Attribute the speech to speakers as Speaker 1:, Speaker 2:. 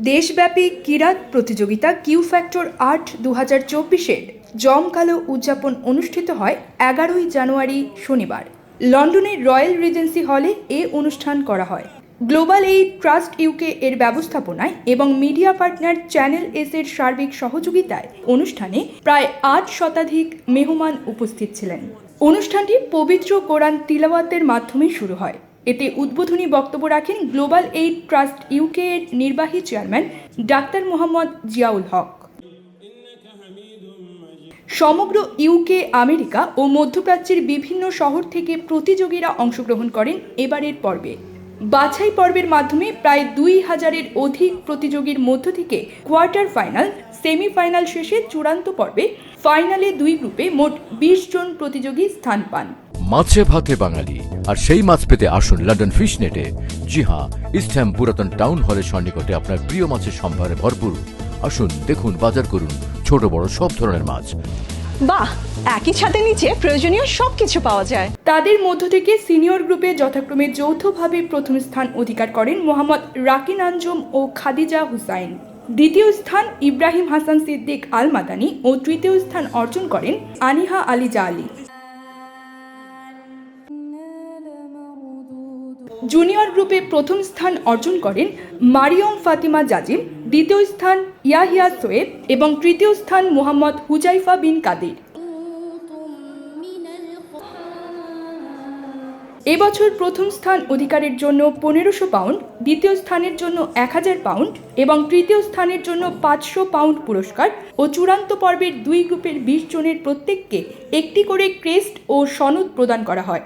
Speaker 1: দেশব্যাপী কিরাত প্রতিযোগিতা Q factor art দু হাজার চব্বিশের জমকালো উদযাপন অনুষ্ঠিত হয় এগারোই জানুয়ারি শনিবার। লন্ডনের রয়্যাল রিজেন্সি হলে এ অনুষ্ঠান করা হয়। গ্লোবাল এই ট্রাস্ট ইউকে এর ব্যবস্থাপনায় এবং মিডিয়া পার্টনার চ্যানেল এস এর সার্বিক সহযোগিতায় অনুষ্ঠানে প্রায় আট শতাধিক মেহমান উপস্থিত ছিলেন। অনুষ্ঠানটি পবিত্র কোরআন তিলাওয়াতের মাধ্যমে শুরু হয়। এতে উদ্বোধনী বক্তব্য রাখেন গ্লোবাল এইড ট্রাস্ট ইউকে এর নির্বাহী চেয়ারম্যান ডাক্তার মোহাম্মদ জিয়াউল হক। সমগ্র ইউকে, আমেরিকা ও মধ্যপ্রাচ্যের বিভিন্ন শহর থেকে প্রতিযোগীরা অংশগ্রহণ করেন এবারের পর্বে। বাছাই পর্বের মাধ্যমে প্রায় দুই হাজারের অধিক প্রতিযোগীর মধ্য থেকে কোয়ার্টার ফাইনাল, সেমিফাইনাল শেষে চূড়ান্ত পর্বে ফাইনালে দুই গ্রুপে মোট বিশ জন প্রতিযোগী স্থান পান।
Speaker 2: মাছে ভাতে বাঙালি, আর সেই মাছ পেতে আসুন লন্ডন ফিশ নেটে জি হ্যাঁ ইস্টহ্যাম পুরাতন টাউন হলের সন্নিকটে আপনার প্রিয় মাছের সম্ভারে ভরপুর। আসুন, দেখুন, বাজার করুন ছোট বড় সব ধরনের মাছ।
Speaker 3: বাহ, একই ছাদের নিচে প্রয়োজনীয় সবকিছু পাওয়া যায়।
Speaker 1: তাদের মধ্য থেকে সিনিয়র গ্রুপে যথাক্রমে যৌথভাবে প্রথম স্থান অধিকার করেন মোহাম্মদ রাকিন আঞ্জুম ও খাদিজা হুসাইন। দ্বিতীয় স্থান ইব্রাহিম হাসান সিদ্দিক আল মাদানি ও তৃতীয় স্থান অর্জন করেন আনিহা আলী জালি জুনিয়র গ্রুপে প্রথম স্থান অর্জন করেন মারিয়ম ফাতিমা জাজিম দ্বিতীয় স্থান ইয়াহিয়া সোয়েব এবং তৃতীয় স্থান মোহাম্মদ হুজাইফা বিন কাদির। এবছর প্রথম স্থান অধিকারের জন্য পনেরোশো পাউন্ড, দ্বিতীয় স্থানের জন্য এক হাজার পাউন্ড এবং তৃতীয় স্থানের জন্য পাঁচশো পাউন্ড পুরস্কার ও চূড়ান্ত পর্বের দুই গ্রুপের বিশ জনের প্রত্যেককে একটি করে ক্রেস্ট ও সনদ প্রদান করা হয়।